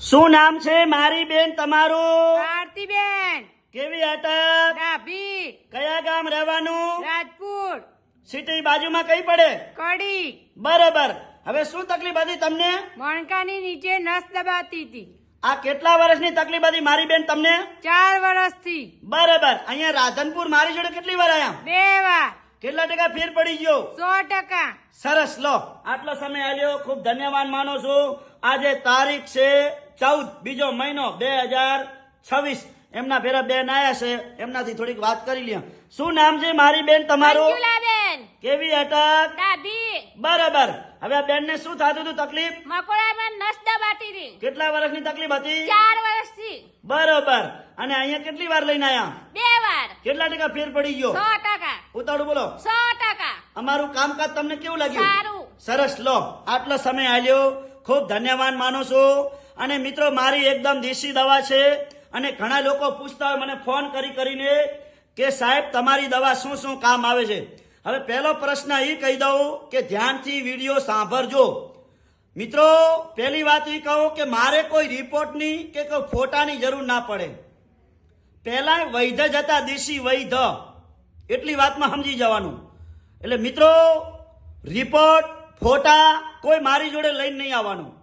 શું નામ છે મારી બેન તમારું? આરતીબેન કેવી અટક ડાભી. કયા ગામ રહેવાનું? રાજપુર. સિટી બાજુમાં કઈ પડે? કડી. બરોબર. હવે શું તકલીફ હતી તમને? મણકાની નીચે નસ દબાતી હતી. આ કેટલા વર્ષની તકલીફ હતી મારી બેન તમને? ચાર વર્ષથી. બરોબર. અહીંયા રાધનપુર મારી જોડે કેટલી વાર આયા? બે વાર. કેટલા ટકા ફેર પડી ગયો? સો ટકા. સરસ લો. આટલો સમય આવ્યો ખૂબ ધન્યવાદ માનો છું. આજે તારીખ છે ચૌદ બીજો મહિનો બે હજાર છવ્વીસ. એમના ભેરા બેન આયા છે. એમનાથી થોડીક વાત કરી લ્યો. શું નામ છે મારી બેન તમારું? કેવી અટક? બરાબર. હવે આ બેનને શું થતું હતું તકલીફ? મકોડામાં નસ દબાતી હતી. કેટલા વર્ષની તકલીફ હતી? ચાર વર્ષથી. બરોબર. અને અહીંયા કેટલી વાર લઈને આયા? બે વાર. કેટલા ટકા ફેર પડી ગયો? સો ટકા. ઉતાળું બોલો. સો ટકા. અમારું કામકાજ તમને કેવું લાગ્યું? સારું. સરસ. લો આટલો સમય આલ્યો. ખૂબ ધન્યવાદ માનું છું. અને મિત્રો, મારી એકદમ દેશી દવા છે અને ઘણા લોકો પૂછતા હોય, મને ફોન કરી કરીને કે સાહેબ, તમારી દવા શું શું કામ આવે છે? હવે પહેલો પ્રશ્ન એ કહી દઉં કે ધ્યાનથી વીડિયો સાંભળજો. મિત્રો, પહેલી વાત એ કહું કે મારે કોઈ રિપોર્ટની કે કોઈ ફોટાની જરૂર ના પડે. પહેલા વૈધ જ હતા દેશી વૈધ. એટલી વાતમાં સમજી જવાનું. એટલે મિત્રો, રિપોર્ટ, ફોટા કોઈ મારી જોડે લઈને નહીં આવવાનું.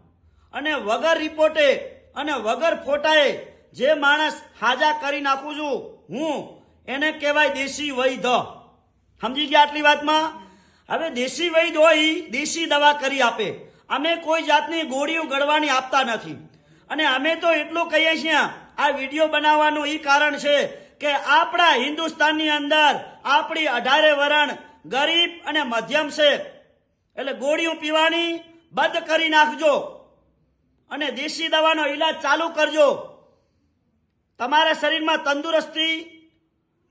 અને વગર રિપોર્ટે અને વગર ફોટાએ જે માણસ હાજા કરી નાખું છું, હું એને કહેવાય દેશી વૈધ સમજી ગયા આટલી વાતમાં? હવે દેશી વૈદ હોય, દેશી દવા કરી આપે. અમે કોઈ જાતની ગોળીઓ ગળવાની આપતા નથી. અને અમે તો એટલું કહીએ છીએ, આ વીડિયો બનાવવાનું એ કારણ છે કે આપણા હિન્દુસ્તાનની અંદર આપણી અઢારે વરણ ગરીબ અને મધ્યમ છે. એટલે ગોળીઓ પીવાની બંધ કરી નાખજો. અને દેશી દવાનો ઈલાજ ચાલુ કરજો. તમારા શરીરમાં તંદુરસ્તી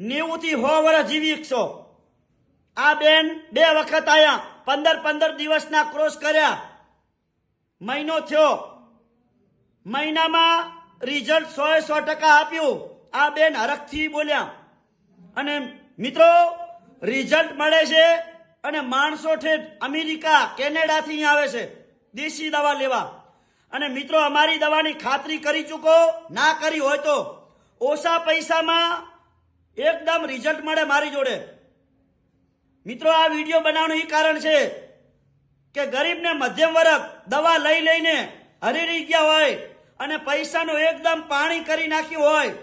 નેવુંથી હો વર્ષ જીવી શકશો. આ બેન બે વખત આવ્યા પંદર પંદર દિવસના ક્રોસ કર્યા. મહિનો થયો. મહિનામાં રિઝલ્ટ સો સો ટકા આપ્યું. આ બેન હરખથી બોલ્યા. અને મિત્રો, રિઝલ્ટ મળે છે અને માણસો ઠેઠ અમેરિકા, કેનેડાથી આવે છે. દેશી દવા લેવા. અને મિત્રો, અમારી દવાની ખાતરી કરી ચૂકો. ના કરી હોય તો ઓછા પૈસામાં એકદમ રિઝલ્ટ મળે મારી જોડે. મિત્રો, આ વીડિયો બનાવવાનું એ કારણ છે કે ગરીબને મધ્યમ વર્ગ દવા લઈ લઈને હરી ગયા હોય અને પૈસાનું એકદમ પાણી કરી નાખ્યું હોય,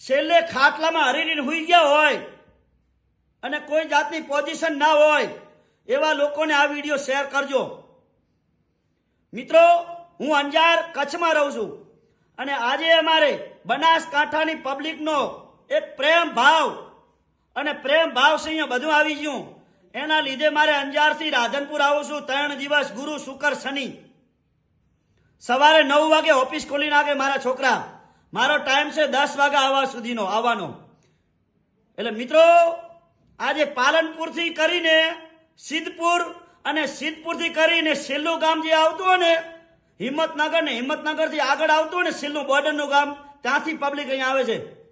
છેલ્લે ખાટલામાં હરીરીને હુઈ ગયા હોય અને કોઈ જાતની પોઝિશન ના હોય, એવા લોકોને આ વીડિયો શેર કરજો. મિત્રો હું અંજાર કચ્છમાં રહું છું. અને આજે અમારે બનાસકાંઠાની પબ્લિકનો એક પ્રેમ ભાવ અને પ્રેમ ભાવ સિંહ બધું આવી ગયું. એના લીધે મારે અંજારથી રાધનપુર આવું છું. ત્રણ દિવસ ગુરુ શુકર શનિ. સવારે નવ વાગે ઓફિસ ખોલી નાખે મારા છોકરા. મારો ટાઈમ છે દસ વાગે આવવા સુધીનો, આવવાનો. એટલે મિત્રો, આજે પાલનપુરથી કરીને સિદ્ધપુર અને સિદ્ધપુરથી કરીને છેલ્લું ગામ જે આવતું હોય ને હિંમતનગર ને હિંમતનગરથી આગળ આવતું ને છેલ્લું બોર્ડરનું ગામ, ત્યાંથી પબ્લિક અહીંયા આવે છે.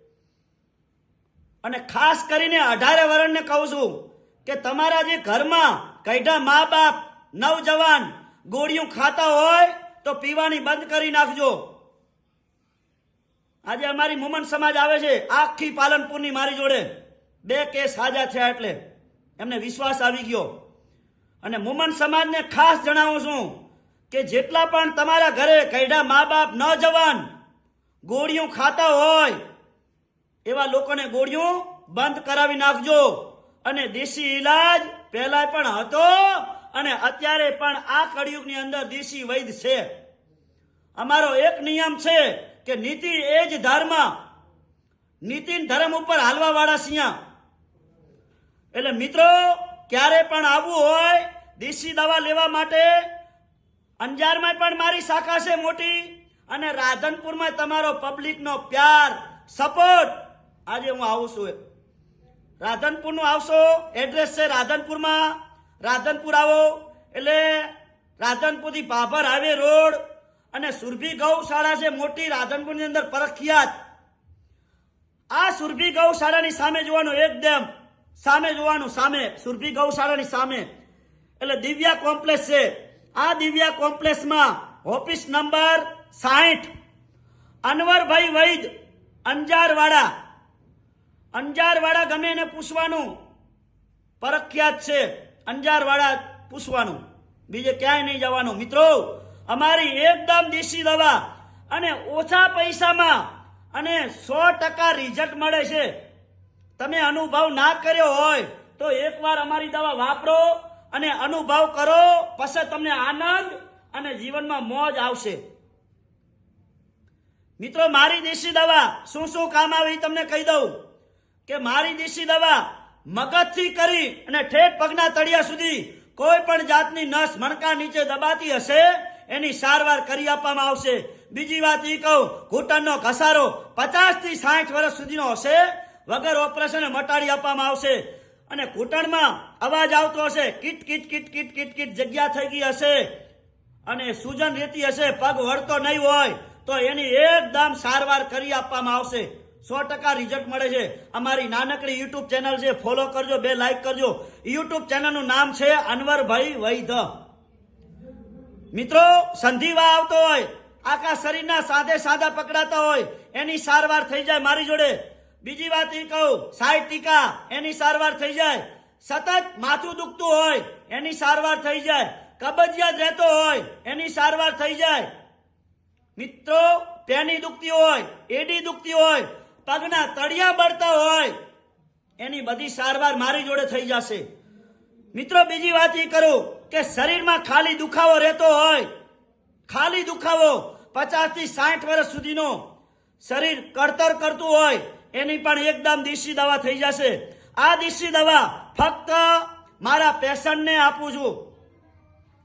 અને ખાસ કરીને અઢારે વરણને કહું છું કે તમારા જે ઘરમાં કઈઢા મા બાપ નવજવાન ગોળીઓ ખાતા હોય તો પીવાની બંધ કરી નાખજો. આજે અમારી મુમન સમાજ આવે છે, આખી પાલનપુરની મારી જોડે. બે કેસ સાજા થયા એટલે. એમને વિશ્વાસ આવી ગયો. અને મુમન સમાજને ખાસ જણાવું છું કે જેટલા પણ તમારા ઘરે કઈઢા મા બાપ નવજવાન ગોળીઓ ખાતા હોય, એવા લોકોને ગોળીઓ બંધ કરાવી નાખજો. અને દેશી ઈલાજ પહેલા પણ હતો અને અત્યારે પણ આ કળિયુગની અંદર દેશી વૈદ છે. અમારો એક નિયમ છે કે નીતિ એ જ ધર્મ નીતિ ધર્મ ઉપર હાલવા વાળા સિંહ એટલે મિત્રો, ક્યારે પણ આવવું હોય, દેશી દવા લેવા માટે અંજારમાં પણ મારી શાખા છે મોટી અને રાધનપુરમાં તમારો પબ્લિકનો પ્યાર, સપોર્ટ. આજે હું આવું છું. રાધનપુરનું આવશો, એડ્રેસ છે રાધનપુરમાં. રાધનપુર આવો. એટલે રાધનપુરથી ભાભર હાઈવે રોડ અને સુરભી ગૌશાળા છે મોટી રાધનપુરની અંદર પરખિયાત આ સુરભી ગૌશાળાની સામે જોવાનું એકદમ સામે જોવાનું સામે. સુરભી ગૌશાળાની સામે. એટલે દિવ્યા કોમ્પ્લેક્સ છે. આ દિવ્યા કોમ્પ્લેક્સમાં ઓફિસ નંબર સાઠ અનવરભાઈ વૈદ, અંજારવાડા. અંજારવાડા ગમે એને પૂછવાનું. પ્રખ્યાત છે, અંજારવાડા પૂછવાનું. બીજે ક્યાંય નહીં જવાનું. મિત્રો, અમારી એકદમ દેશી દવા અને ઓછા પૈસામાં અને સો ટકા રિઝલ્ટ મળે છે. તમે અનુભવ ના કર્યો હોય તો એકવાર અમારી દવા વાપરો. અને અનુભવ કરો, પછી તમને આનંદ અને જીવનમાં મોજ આવશે. મિત્રો, મારી દેશી દવા શું શું કામ આવે તમને કહી દઉં કે મારી દેશી દવા મગજથી કરી અને ઠેઠ પગના તળિયા સુધી કોઈ પણ જાતની નસ મણકા નીચે દબાતી હશે, એની સારવાર કરી આપવામાં આવશે. બીજી વાત એ કહું, ઘૂંટણનો ઘસારો પચાસથી સાઠ વર્ષ સુધીનો હશે, વગર ઓપરેશને મટાડી આપવામાં આવશે. અને ઘૂંટણમાં અવાજ આવતો હશે, કીટ કીટ કીટ કીટ કીટ કીટ, જગ્યા થઈ ગઈ હશે. અને સૂજન રહેતી હશે, પગ વળતો નહીં હોય, તો એની એકદમ સારવાર કરી આપવામાં આવશે. સો ટકા રિઝલ્ટ મળે છે. અમારી નાનકડી યુટ્યુબ ચેનલ છે ફોલો કરજો, બે લાઈક કરજો. યુટ્યુબ ચેનલનું નામ છે અનવરભાઈ વૈધ. મિત્રો, સંધિવા આવતો હોય, આખા શરીરના સાદે સાદા પકડાતા હોય, એની સારવાર થઈ જાય મારી જોડે. બીજી વાત એ કહું સાઈડ ટીકા એની સારવાર થઈ જાય. સતત માથું દુખતું હોય, એની સારવાર થઈ જાય. કબજિયાત રહેતો હોય, એની સારવાર થઈ જાય. મિત્રો, પેની દુખતી હોય, એડી દુખતી હોય, પગના તળિયા બળતા હોય, એની બધી સારવાર મારી જોડે થઈ જશે. મિત્રો, બીજી વાત એ કરું કે શરીરમાં ખાલી દુખાવો રહેતો હોય, ખાલી દુખાવો પચાસથી સાઠ વર્ષ સુધીનો શરીર કડતર કરતું હોય એની પણ એકદમ દેશી દવા થઈ જશે. આ દેશી દવા ફક્ત મારા પેશન્ટને આપું છું.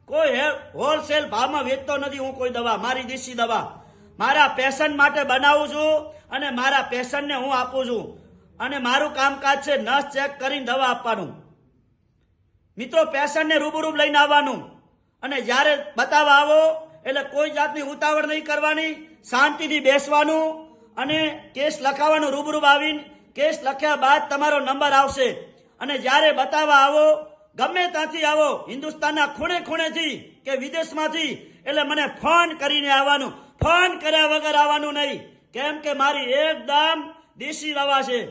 કોઈ હોલસેલ ભાવમાં વેચતો નથી હું કોઈ દવા, મારી દેશી દવા. મારા પેશન્ટ માટે બનાવું છું અને મારા પેશન્ટને હું આપું છું. અને મારું કામકાજ છે નસ ચેક કરીને દવા આપવાનું. મિત્રો, પેશન્ટને રૂબરૂબ લઈને આવવાનું. અને જ્યારે બતાવવા આવો, એટલે કોઈ જાતની ઉતાવળ નહીં કરવાની, શાંતિથી બેસવાનું. અને કેસ લખાવવાનું રૂબરૂબ આવીને કેસ લખ્યા બાદ તમારો નંબર આવશે. અને જ્યારે બતાવવા આવો, ગમે ત્યાંથી આવો, હિન્દુસ્તાનના ખૂણે ખૂણેથી કે વિદેશમાંથી, એટલે મને ફોન કરીને આવવાનું. ફોન કર્યા વગર આવવાનું નહીં. કેમ કે મારી એકદમ દેશી દવા છે.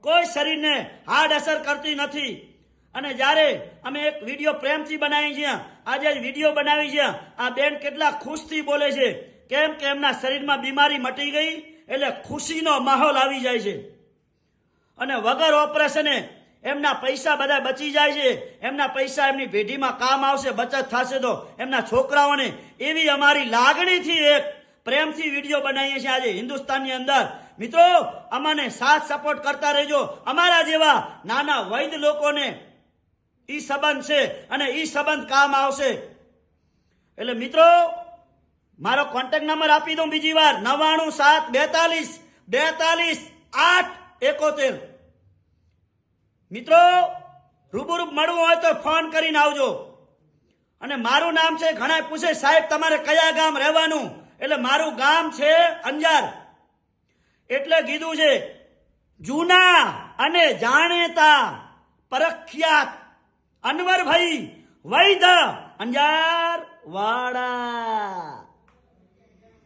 કોઈ શરીરને હાર્ડ અસર કરતી નથી. અને જ્યારે અમે એક વીડિયો પ્રેમથી બનાવી છે આજે વીડિયો બનાવી છે આ બેન કેટલા ખુશથી બોલે છે. કેમ કે એમના શરીરમાં બીમારી મટી ગઈ એટલે ખુશીનો માહોલ આવી જાય છે. અને વગર ઓપરેશને એમના પૈસા બધા બચી જાય છે. એમના પૈસા એમની પેઢીમાં કામ આવશે, બચત થશે તો એમના છોકરાઓને એવી અમારી લાગણીથી એક પ્રેમથી વીડિયો બનાવીએ છીએ આજે હિન્દુસ્તાનની અંદર. મિત્રો, અમને સાથ સપોર્ટ કરતા રહેજો. અમારા જેવા નાના વૈદ લોકોને ઈ સંબંધ છે અને ઈ સંબંધ કામ આવશે. એટલે મિત્રો મારો કોન્ટેક્ટ નંબર આપી દઉં બીજી વાર. નવાણું સાત બેતાલીસ બેતાલીસ આઠ એકોતેર. મિત્રો રૂબરૂ મળવું હોય તો ફોન કરીને આવજો. અને મારું નામ છે ઘણા પૂછે, સાહેબ, તમારે કયા ગામ રહેવાનું? એટલે મારું ગામ છે અંજાર. એટલે કીધું છે, જૂના અને જાણેતા પ્રખ્યાત અનવરભાઈ વૈધ અંજાર વાડા